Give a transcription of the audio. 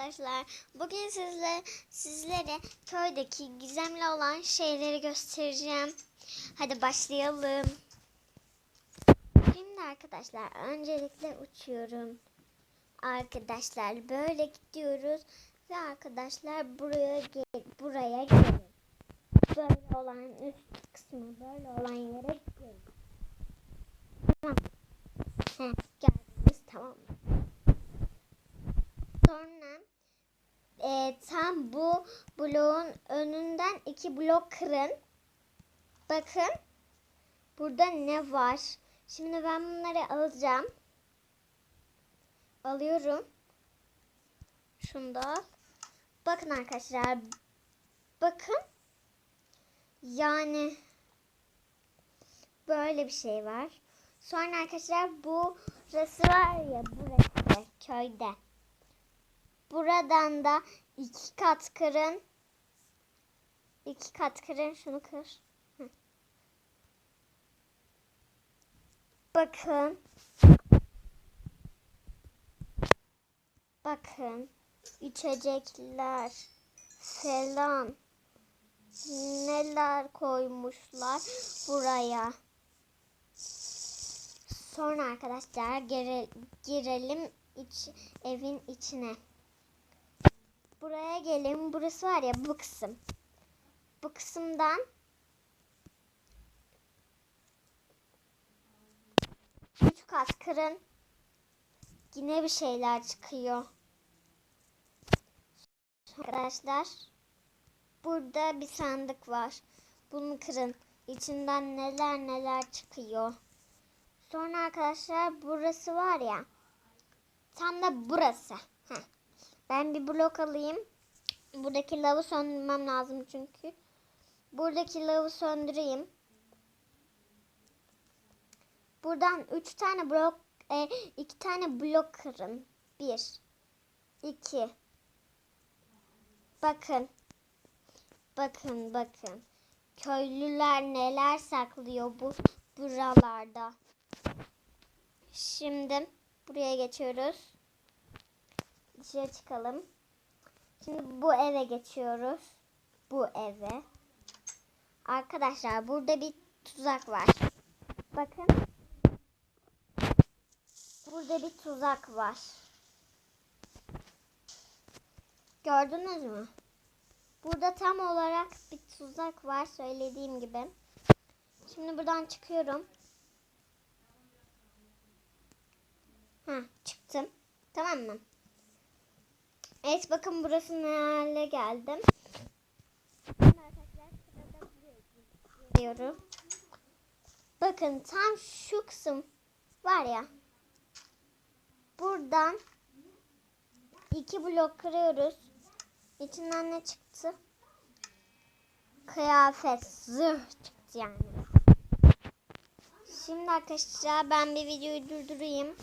arkadaşlar. Bugün sizle sizlere köydeki gizemli olan şeyleri göstereceğim. Hadi başlayalım. Şimdi arkadaşlar öncelikle uçuyorum. Arkadaşlar böyle gidiyoruz ve arkadaşlar buraya gel buraya gelin. Böyle olan üst kısmı böyle olan yere gelin. Tamam. Heh, geldiniz tamam mı? Sonra e, tam bu bloğun önünden iki blok kırın. Bakın burada ne var? Şimdi ben bunları alacağım. Alıyorum. Şunu. Bakın arkadaşlar. Bakın. Yani böyle bir şey var. Sonra arkadaşlar bu burası var ya burası köyde. Buradan da iki kat kırın. İki kat kırın. Şunu kır. Bakın. Bakın. İçecekler falan. Neler koymuşlar buraya. Sonra arkadaşlar gire, girelim iç, evin içine. Buraya gelin. Burası var ya bu kısım. Bu kısımdan üç kat kırın. Yine bir şeyler çıkıyor. Arkadaşlar burada bir sandık var. Bunu kırın. İçinden neler neler çıkıyor. Sonra arkadaşlar burası var ya. Tam da burası. Heh. Ben bir blok alayım. Buradaki lavı söndürmem lazım çünkü. Buradaki lavı söndüreyim. Buradan üç tane blok, e, iki tane blok kırın. Bir, iki. Bakın. Bakın, bakın. Köylüler neler saklıyor bu buralarda. Şimdi buraya geçiyoruz. Dışarı çıkalım. Şimdi bu eve geçiyoruz. Bu eve. Arkadaşlar burada bir tuzak var. Bakın. Burada bir tuzak var. Gördünüz mü? Burada tam olarak bir tuzak var söylediğim gibi. Şimdi buradan çıkıyorum. Ha çıktım. Tamam mı? Evet bakın burası ne hale geldim. Arkadaşlar sırada gidiyorum. Bakın tam şu kısım var ya. Buradan iki blok kırıyoruz. İçinden ne çıktı? Kıyafet, zırh çıktı yani. Şimdi arkadaşlar ben bir videoyu durdurayım.